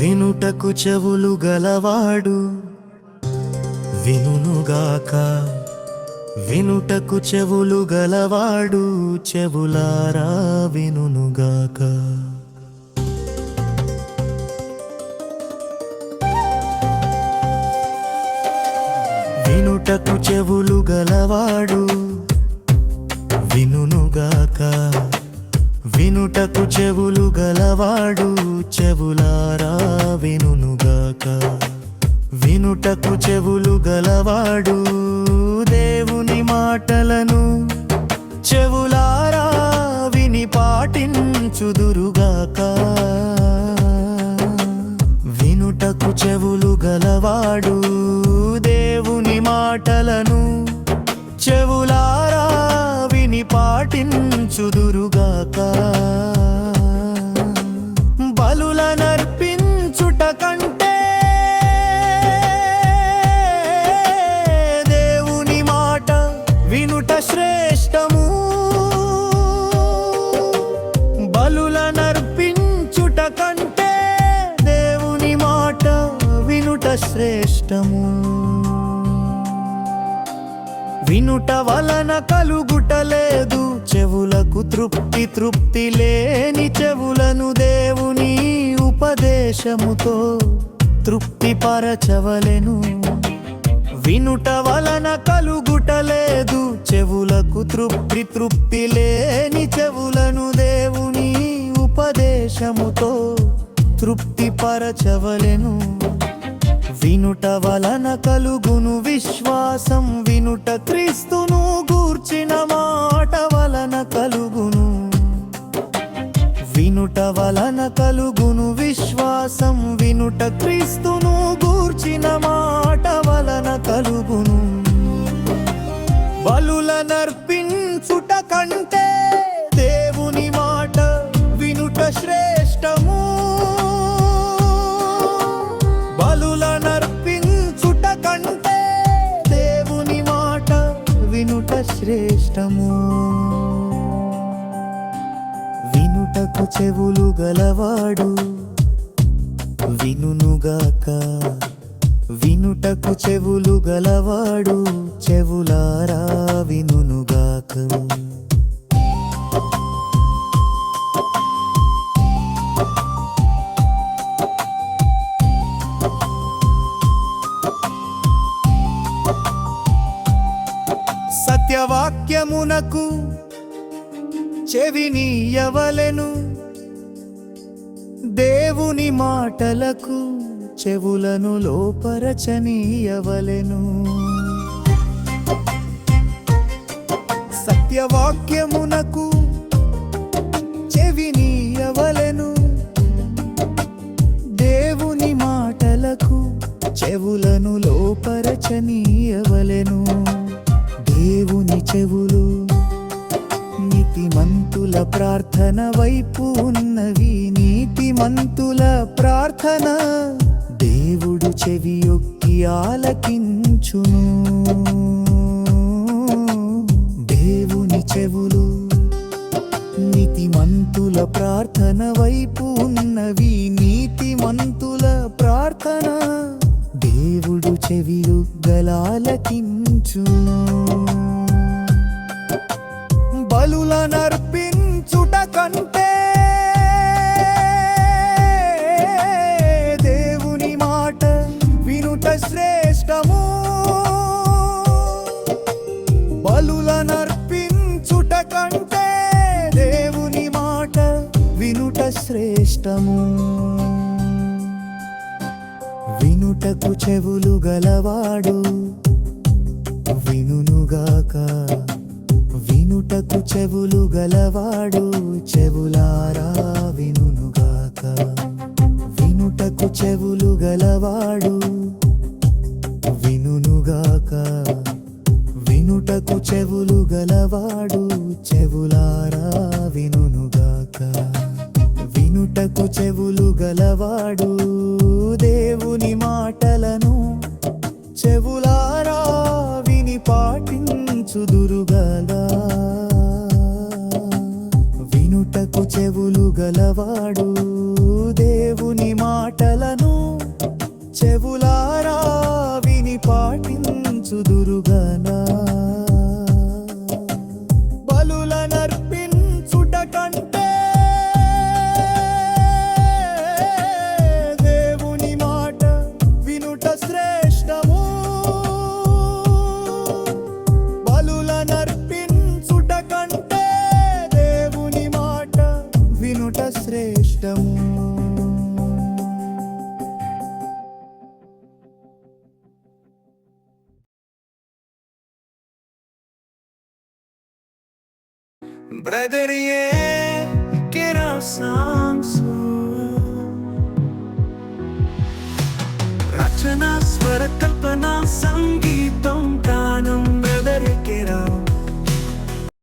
వినుటకు చెవులు గలవాడు. వినుగాక వినుటకు చెవులు గలవాడు. చెవులారా వినుగాక వినుటకు చెవులు గలవాడు. వినుగాక వినుటకు చెవులు గలవాడు చెవులారా వినుగాక వినుటకు చెవులు గలవాడు దేవుని మాటలను చెవులారా విని పాటించుదురుగాక వినుటకు చెవులు గలవాడు దేవుని మాటలను పాటించుదురుగాక. బలుల నర్పించుట కంటే దేవుని మాట వినుట శ్రేష్టము. బలుల నర్పించుట కంటే దేవుని మాట వినుట శ్రేష్టము. వినుట వలన కలుగుటలే తృప్తి తృప్తి లేని చెవులను దేవుని ఉపదేశముతో తృప్తి పరచవలెను వినుట వలన కలుగుటలేదు చెవులకు తృప్తి తృప్తి లేని చెవులను దేవుని ఉపదేశముతో తృప్తి పరచవలెను వినుట వలన కలుగును విశ్వాసం. వినుట క్రీస్తును గూర్చిన మాట వలన వినుట వలన కలుగును విశ్వాసం వినుట క్రీస్తును గూర్చిన మాట వలన కలుగును. బలుల నర్పించుట కంటే దేవుని మాట వినుట శ్రేష్టము. బలుల నర్పించుట కంటే దేవుని మాట వినుట శ్రేష్టము. మాటకు చెవులు గలవాడు. వినుగాక వినుటకు చెవులు గలవాడు. చెవులారా వినుగాక సత్యవాక్యమునకు చెవినీయవలెను. దేవుని మాటలకు చెవులను లోపరచనీయవలెను. సత్యవాక్యమునకు చెవినీయవలెను. దేవుని మాటలకు చెవులను లోపరచనీయవలెను. దేవుని చెవులు ప్రార్థన వైపు ఉన్నవి నీతి మంతుల ప్రార్థన. దేవుడు చెవి యొక్కి ఆలకించును. దేవుని చెవులు నీతిమంతుల ప్రార్థన వైపు ఉన్నవి నీతి మంతుల ప్రార్థన. దేవుడు చెవి గలాలకించును బలుల నర్పి మాట వినుట శ్రేష్టము. బలుల నర్పించుట కంటే దేవుని మాట వినుట శ్రేష్టము. వినుటకు చెవులు గలవాడు వినుగాక వినుటకు చెవులు గలవాడు చెవులారా వినుగాక చెవులు గలవాడు వినుగాక వినుటకు చెవులు గలవాడు చెవులారా వినుగాక వినుటకు చెవులు గలవాడు దేవుని మాటలను చెవులారా విని పాటించుదురుగలా వినుటకు చెవులు గలవాడు దేవుని Brother, yeah, get our songs.